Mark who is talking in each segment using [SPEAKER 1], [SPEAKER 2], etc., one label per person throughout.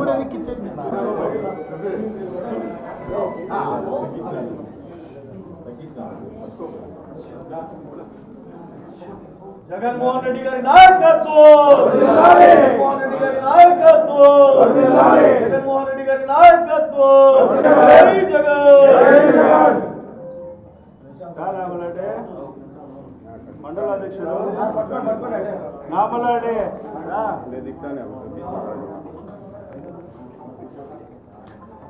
[SPEAKER 1] కూడా ఎక్కించండి
[SPEAKER 2] జగన్మోహన్ రెడ్డి గారి నాయకత్వం! జగన్మోహన్ రెడ్డి గారి నాయకత్వం! జగన్మోహన్ రెడ్డి గారి నాయకత్వం! జై జగన్!
[SPEAKER 1] కాలామలాడే మండల అధ్యక్షుడు నామలాడే.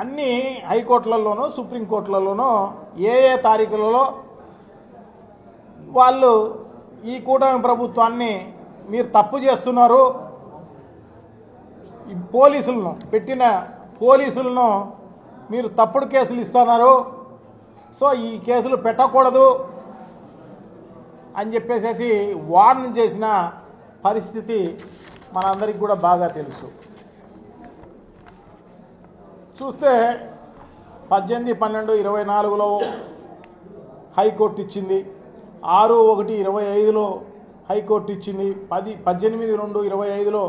[SPEAKER 3] అన్ని హైకోర్టులలోనూ సుప్రీంకోర్టులలోనూ ఏ ఏ తారీఖులలో వాళ్ళు ఈ కూటమి ప్రభుత్వాన్ని మీరు తప్పు చేస్తున్నారు. ఈ పోలీసులను పెట్టిన పోలీసులను మీరు తప్పుడు కేసులు ఇస్తున్నారు. సో ఈ కేసులు పెట్టకూడదు అని చెప్పేసేసి వార్న్ చేసిన పరిస్థితి మనందరికి కూడా బాగా తెలుసు. చూస్తే పద్దెనిమిది పన్నెండు ఇరవై నాలుగులో హైకోర్టు ఇచ్చింది. ఆరు ఒకటి ఇరవై ఐదులో హైకోర్టు ఇచ్చింది. పది పద్దెనిమిది రెండు ఇరవై ఐదులో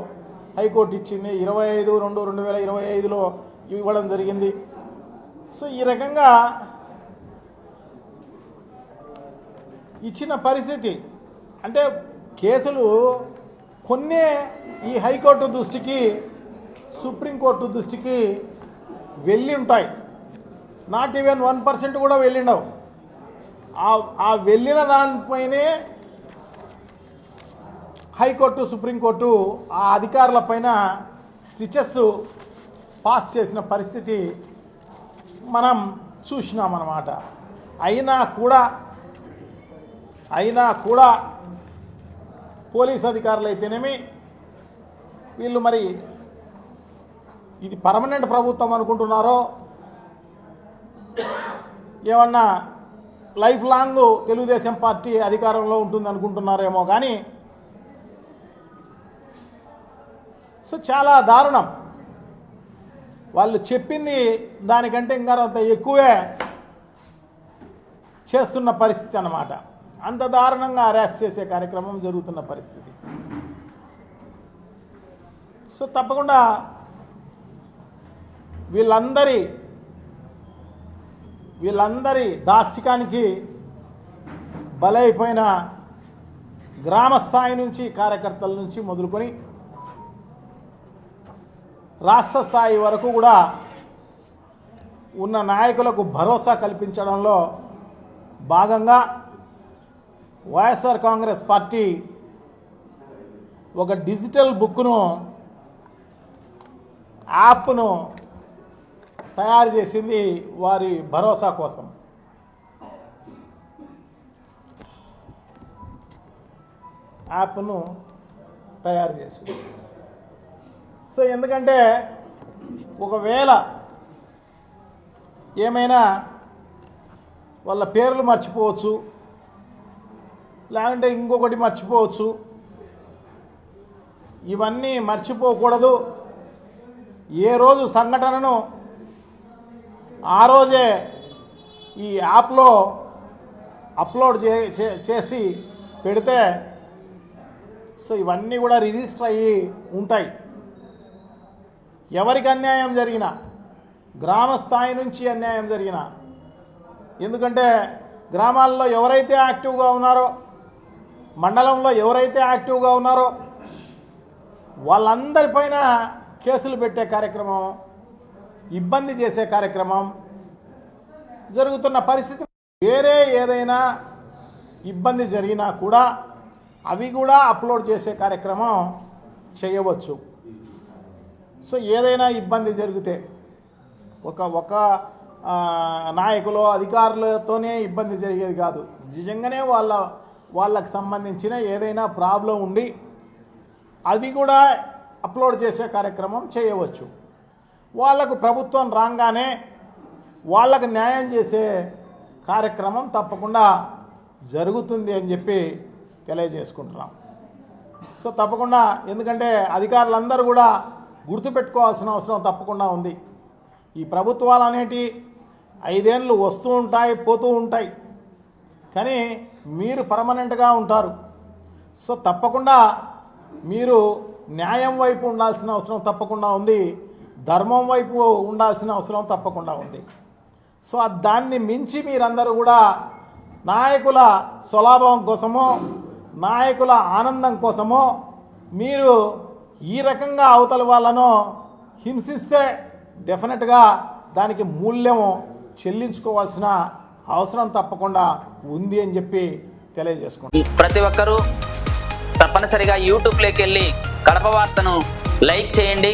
[SPEAKER 3] హైకోర్టు ఇచ్చింది. ఇరవై ఐదు రెండు రెండు వేల ఇరవై ఐదులో ఇవ్వడం జరిగింది. సో ఈ రకంగా ఇచ్చిన పరిస్థితి. అంటే కేసులు కొన్నే ఈ హైకోర్టు దృష్టికి సుప్రీంకోర్టు దృష్టికి వెళ్ళి ఉంటాయి నాట్ ఈవెన్ వన్ పర్సెంట్ కూడా వెళ్ళిండవు. ఆ- ఆ వెళ్ళిన దానిపైనే హైకోర్టు సుప్రీంకోర్టు ఆ అధికారుల పైన స్టిచెస్ పాస్ చేసిన పరిస్థితి మనం చూసినాం అన్నమాట అయినా కూడా అయినా కూడా పోలీస్ అధికారులు అయితేనేమి వీళ్ళు మరి ఇది పర్మనెంట్ ప్రభుత్వం అనుకుంటున్నారో? ఏమన్నా లైఫ్ లాంగ్ తెలుగుదేశం పార్టీ అధికారంలో ఉంటుంది అనుకుంటున్నారేమో కానీ సో చాలా దారుణం. వాళ్ళు చెప్పింది దానికంటే ఇంకా అంత ఎక్కువే చేస్తున్న పరిస్థితి అన్నమాట. అంత దారుణంగా అరెస్ట్ చేసే కార్యక్రమం జరుగుతున్న పరిస్థితి. సో తప్పకుండా వీళ్ళందరి వీళ్ళందరి దాష్టికానికి బలైపోయిన గ్రామ స్థాయి నుంచి కార్యకర్తల నుంచి మొదలుకొని రాష్ట్ర స్థాయి వరకు కూడా ఉన్న నాయకులకు భరోసా కల్పించడంలో భాగంగా వైఎస్ఆర్ కాంగ్రెస్ పార్టీ ఒక డిజిటల్ బుక్ను యాప్ను తయారు చేసింది వారి భరోసా కోసం. యాప్ను తయారు చేసింది. సో ఎందుకంటే ఒకవేళ ఏమైనా వాళ్ళ పేర్లు మర్చిపోవచ్చు లేకుంటే ఇంకొకటి మర్చిపోవచ్చు ఇవన్నీ మర్చిపోకూడదు. ఏ రోజు సంఘటనను ఆ రోజే ఈ యాప్లో అప్లోడ్ చే చే- చేసి పెడితే సో ఇవన్నీ కూడా రిజిస్టర్ అయ్యి ఉంటాయి. ఎవరికి అన్యాయం జరిగినా గ్రామ స్థాయి నుంచి అన్యాయం జరిగిన ఎందుకంటే గ్రామాల్లో ఎవరైతే యాక్టివ్గా ఉన్నారో మండలంలో ఎవరైతే యాక్టివ్గా ఉన్నారో వాళ్ళందరిపైన కేసులు పెట్టే కార్యక్రమం ఇబ్బంది చేసే కార్యక్రమం జరుగుతున్న పరిస్థితి వేరే ఏదైనా ఇబ్బంది జరిగినా కూడా అవి కూడా అప్లోడ్ చేసే కార్యక్రమం చేయవచ్చు. సో ఏదైనా ఇబ్బంది జరిగితే ఒక ఒక నాయకులు అధికారులతోనే ఇబ్బంది జరిగేది కాదు. నిజంగానే వాళ్ళ వాళ్ళకు సంబంధించిన ఏదైనా ప్రాబ్లం ఉండి అది కూడా అప్లోడ్ చేసే కార్యక్రమం చేయవచ్చు. వాళ్ళకు ప్రభుత్వం రాగానే వాళ్ళకు న్యాయం చేసే కార్యక్రమం తప్పకుండా జరుగుతుంది అని చెప్పి తెలియజేసుకుంటున్నాం. సో తప్పకుండా ఎందుకంటే అధికారులందరూ కూడా గుర్తుపెట్టుకోవాల్సిన అవసరం తప్పకుండా ఉంది. ఈ ప్రభుత్వాలు అనేటి ఐదేళ్ళు వస్తూ ఉంటాయి పోతూ ఉంటాయి. కానీ మీరు పర్మనెంట్గా ఉంటారు. సో తప్పకుండా మీరు న్యాయం వైపు ఉండాల్సిన అవసరం తప్పకుండా ఉంది. ధర్మం వైపు ఉండాల్సిన అవసరం తప్పకుండా ఉంది. సో దాన్ని మించి మీరందరూ కూడా నాయకుల స్వలాభం కోసమో నాయకుల ఆనందం కోసమో మీరు ఈ రకంగా అవతల వాళ్ళను హింసిస్తే డెఫినెట్గా దానికి మూల్యం చెల్లించుకోవాల్సిన అవసరం తప్పకుండా ఉంది అని చెప్పి తెలియజేసుకుంటాం
[SPEAKER 4] ప్రతి ఒక్కరూ తప్పనిసరిగా యూట్యూబ్లోకి వెళ్ళి కడప వార్తను లైక్ చేయండి.